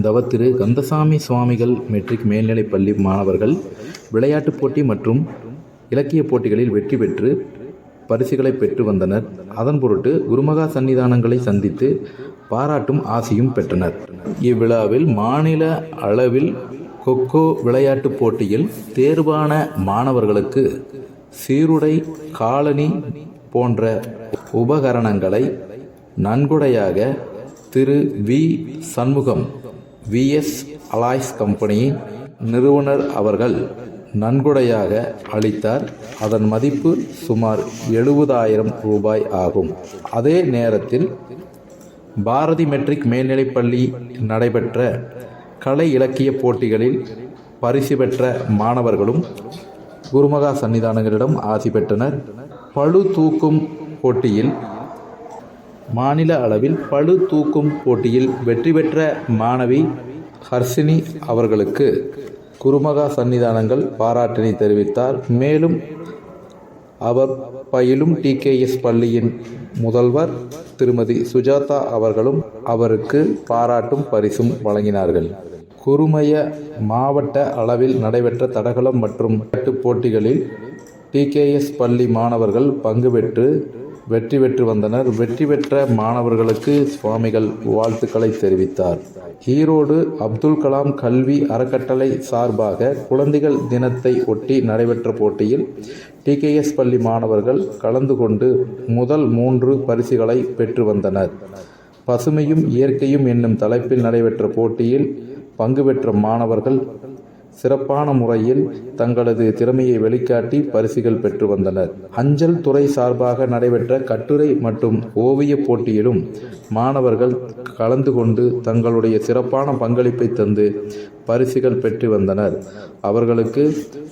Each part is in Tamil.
தவத்திரு கந்தசாமி சுவாமிகள் மெட்ரிக் மேல்நிலைப் பள்ளி மாணவர்கள் விளையாட்டுப் போட்டி மற்றும் இலக்கியப் போட்டிகளில் வெற்றி பெற்று பரிசுகளை பெற்று வந்தனர். அதன் பொருட்டு குருமகா சன்னிதானங்களை சந்தித்து பாராட்டும் ஆசையும் பெற்றனர். இவ்விழாவில் மாநில அளவில் கொக்கோ விளையாட்டுப் போட்டியில் தேர்வான மாணவர்களுக்கு சீருடை காலனி போன்ற உபகரணங்களை நன்கொடையாக Thiru V Shanmugam VS alloys கம்பெனியின் நிறுவனர் அவர்கள் நன்கொடையாக அளித்தார். அதன் மதிப்பு சுமார் எழுபதாயிரம் ரூபாய் ஆகும். அதே நேரத்தில் பாரதி மெட்ரிக் மேல்நிலைப் பள்ளி நடைபெற்ற கலை இலக்கிய போட்டிகளில் பரிசு பெற்ற மாணவர்களும் குருமகா சன்னிதானங்களிடம் ஆசி பெற்றனர். பழு தூக்கும் போட்டியில் மாநில அளவில் பளு தூக்கும் போட்டியில் வெற்றி பெற்ற மாணவி ஹர்ஷினி அவர்களுக்கு குருமகா சன்னிதானங்கள் பாராட்டினை தெரிவித்தார். மேலும் அவர் பயிலும் டிகேஎஸ் பள்ளியின் முதல்வர் திருமதி சுஜாதா அவர்களும் அவருக்கு பாராட்டும் பரிசும் வழங்கினார்கள். குருமய மாவட்ட அளவில் நடைபெற்ற தடகளம் மற்றும் விளையாட்டுப் போட்டிகளில் டிகேஎஸ் பள்ளி மாணவர்கள் பங்கு பெற்று வெற்றி பெற்று வந்தனர். வெற்றி பெற்ற மாணவர்களுக்கு சுவாமிகள் வாழ்த்துக்களை தெரிவித்தார். ஈரோடு அப்துல் கலாம் கல்வி அறக்கட்டளை சார்பாக குழந்தைகள் தினத்தை ஒட்டி நடைபெற்ற போட்டியில் டிகேஎஸ் பள்ளி மாணவர்கள் கலந்து கொண்டு முதல் மூன்று பரிசுகளை பெற்று வந்தனர். பசுமையும் இயற்கையும் என்னும் தலைப்பில் நடைபெற்ற போட்டியில் பங்கு பெற்ற மாணவர்கள் சிறப்பான முறையில் தங்களது திறமையை வெளிக்காட்டி பரிசுகள் பெற்று வந்தனர். அஞ்சல் துறை சார்பாக நடைபெற்ற கட்டுரை மற்றும் ஓவியப் போட்டியிலும் மாணவர்கள் கலந்து கொண்டு தங்களுடைய சிறப்பான பங்களிப்பை தந்து பரிசுகள் பெற்று வந்தனர். அவர்களுக்கு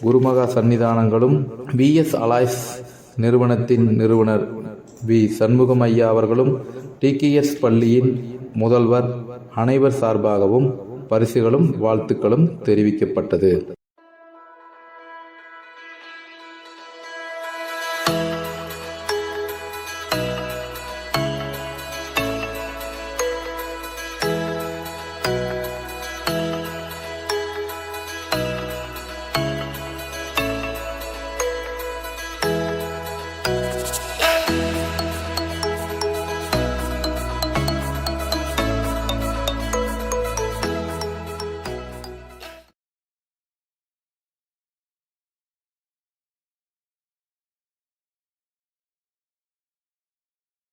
குருமகா சன்னிதானங்களும் விஎஸ் அலாய்ஸ் நிறுவனத்தின் நிறுவனர் வி. சண்முகம் ஐயா அவர்களும் டிகேஎஸ் பள்ளியின் முதல்வர் அனைவர் சார்பாகவும் பரிசுகளும் வாழ்த்துக்களும் தெரிவிக்கப்பட்டது.